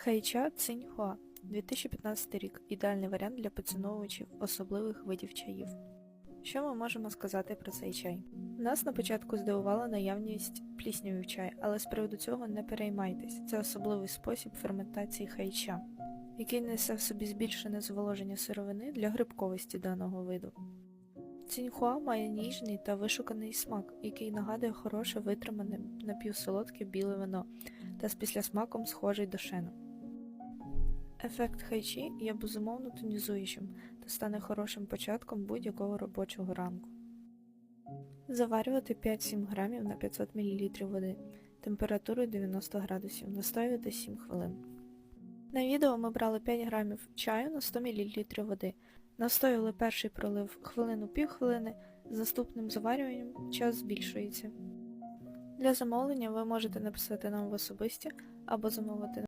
Хайча Циньхуа 2015 рік. Ідеальний варіант для поціновувачів особливих видів чаїв. Що ми можемо сказати про цей чай? Нас на початку здивувала наявність плісняві в чай, але з приводу цього не переймайтесь. Це особливий спосіб ферментації хайча, який несе в собі збільшене зволоження сировини для грибковості даного виду. Ціньхуа має ніжний та вишуканий смак, який нагадує хороше витримане напівсолодке біле вино та з післясмаком схожий до шену. Ефект хайчі є безумовно тонізуючим та стане хорошим початком будь-якого робочого ранку. Заварювати 5-7 грамів на 500 мл води температурою 90 градусів, настоювати 7 хвилин. На відео ми брали 5 грамів чаю на 100 мл води. Настоювали перший пролив хвилину півхвилини, з наступним заварюванням час збільшується. Для замовлення ви можете написати нам в особисті або замовити